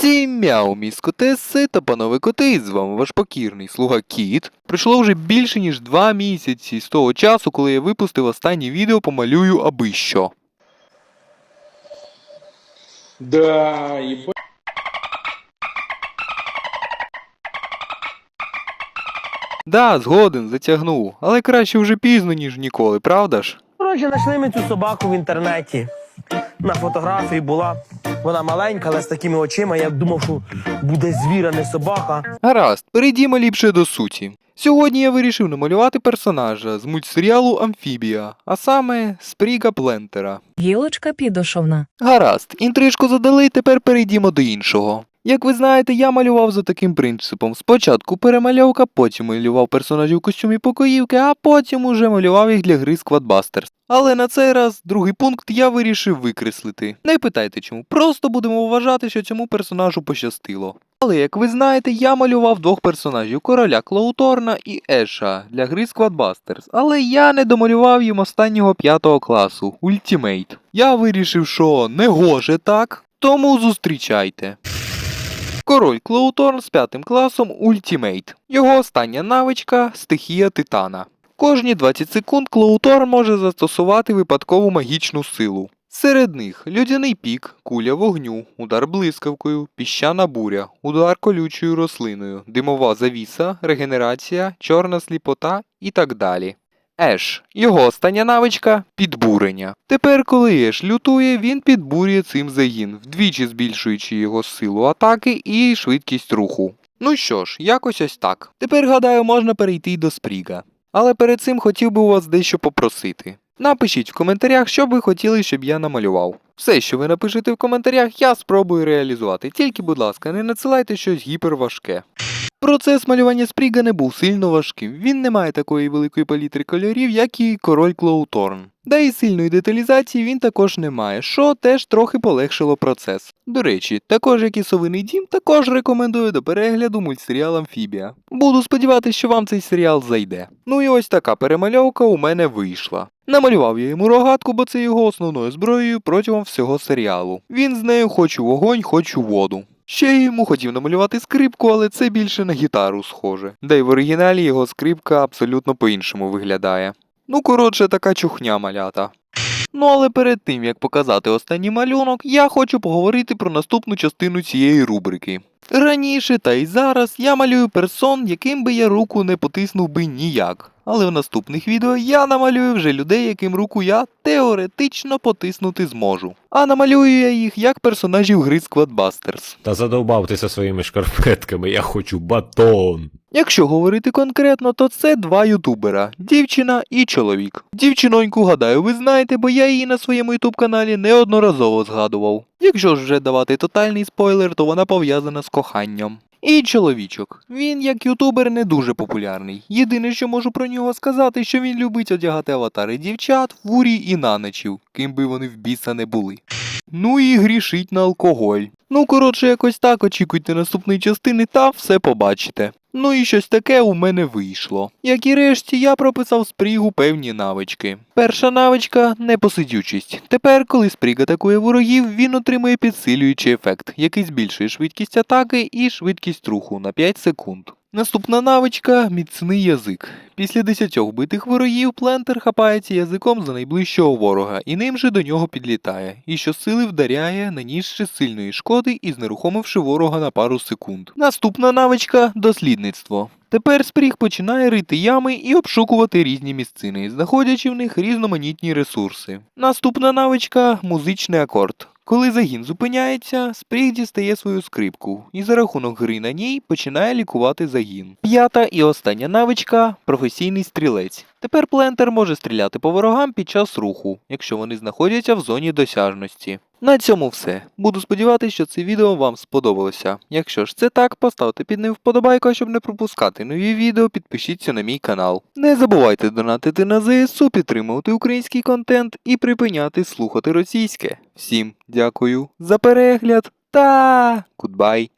Всім мяу, міс котеси та панове коти, з вами ваш покірний слуга Кіт. Пройшло вже більше ніж два місяці з того часу, коли я випустив останнє відео помалюю аби що. Да, ебать. Да, згоден, затягнув, але краще вже пізно, ніж ніколи, правда ж? Коротше, знайшли ми цю собаку в інтернеті. На фотографії була. Вона маленька, але з такими очима. Я думав, що буде звіра, не собака. Гаразд, перейдімо ліпше до суті. Сьогодні я вирішив намалювати персонажа з мультсеріалу Амфібія, а саме Спріга Плентера. Гілочка підошовна. Гаразд, інтрижку задали, тепер перейдімо до іншого. Як ви знаєте, я малював за таким принципом: спочатку перемальовка, потім малював персонажів костюмі покоївки, а потім уже малював їх для гри Squadbusters. Але на цей раз другий пункт я вирішив викреслити. Не питайте чому, просто будемо вважати, що цьому персонажу пощастило. Але як ви знаєте, я малював двох персонажів короля Клауторна і Еша для гри Squadbusters, але я не домалював їм останнього п'ятого класу Ultimate. Я вирішив, що не гоже так, тому зустрічайте. Король Клоуторн з п'ятим класом Ultimate. Його остання навичка стихія Титана. Кожні 20 секунд Клоуторн може застосувати випадкову магічну силу. Серед них людяний пік, куля вогню, удар блискавкою, піщана буря, удар колючою рослиною, димова завіса, регенерація, чорна сліпота і так далі. Еш. Його остання навичка підбурення. Тепер, коли Еш лютує, він підбурює цим загін, вдвічі збільшуючи його силу атаки і швидкість руху. Ну що ж, якось ось так. Тепер, гадаю, можна перейти до Спріга. Але перед цим хотів би у вас дещо попросити. Напишіть в коментарях, що ви хотіли, щоб я намалював. Все, що ви напишете в коментарях, я спробую реалізувати. Тільки, будь ласка, не надсилайте щось гіперважке. Процес малювання Спріга не був сильно важким. Він не має такої великої палітри кольорів, як і король Клоуторн. Да і сильної деталізації він також не має, що теж трохи полегшило процес. До речі, також як і Совиний дім, також рекомендую до перегляду мультсеріал Амфібія. Буду сподіватися, що вам цей серіал зайде. Ну і ось така перемальовка у мене вийшла. Намалював я йому рогатку, бо це його основною зброєю протягом всього серіалу. Він з нею хоч у вогонь, хоч у воду. Ще я йому хотів намалювати скрипку, але це більше на гітару схоже. Да й в оригіналі його скрипка абсолютно по-іншому виглядає. Ну, коротше, така чухня малята. Ну але перед тим як показати останній малюнок, я хочу поговорити про наступну частину цієї рубрики. Раніше та й зараз я малюю персон, яким би я руку не потиснув би ніяк. Але в наступних відео я намалюю вже людей, яким руку я теоретично потиснути зможу. А намалюю я їх як персонажів гри Squadbusters. Та задовбав ти зі своїми шкарпетками, я хочу батон. Якщо говорити конкретно, то це два ютубера дівчина і чоловік. Дівчиноньку, гадаю, ви знаєте, бо я її на своєму ютуб каналі неодноразово згадував. Якщо ж вже давати тотальний спойлер, то вона пов'язана з коханням. І чоловічок. Він як ютубер не дуже популярний. Єдине, що можу про нього сказати, що він любить одягати аватари дівчат, фурій і наночів, ким би вони в біса не були. Ну і грішить на алкоголь. Ну, коротше, якось так очікуйте наступної частини та все побачите. Ну і щось таке у мене вийшло. Як і решті, я прописав спрігу певні навички. Перша навичка непосидючість. Тепер, коли спріг атакує ворогів, він отримує підсилюючий ефект, який збільшує швидкість атаки і швидкість руху на 5 секунд. Наступна навичка міцний язик. Після 10 вбитих ворогів плентер хапається язиком за найближчого ворога і ним же до нього підлітає, і щосили вдаряє, нанісши сильної шкоди і знерухомивши ворога на пару секунд. Наступна навичка дослідництво. Тепер спріг починає рити ями і обшукувати різні місцини, знаходячи в них різноманітні ресурси. Наступна навичка музичний акорд. Коли загін зупиняється, спріг дістає свою скрипку і за рахунок гри на ній починає лікувати загін. П'ята і остання навичка професійний стрілець. Тепер плентер може стріляти по ворогам під час руху, якщо вони знаходяться в зоні досяжності. На цьому все. Буду сподіватися, що це відео вам сподобалося. Якщо ж це так, поставте під ним вподобайку, щоб не пропускати нові відео, підпишіться на мій канал. Не забувайте донатити на ЗСУ, підтримувати український контент і припиняти слухати російське. Всім дякую за перегляд та гудбай!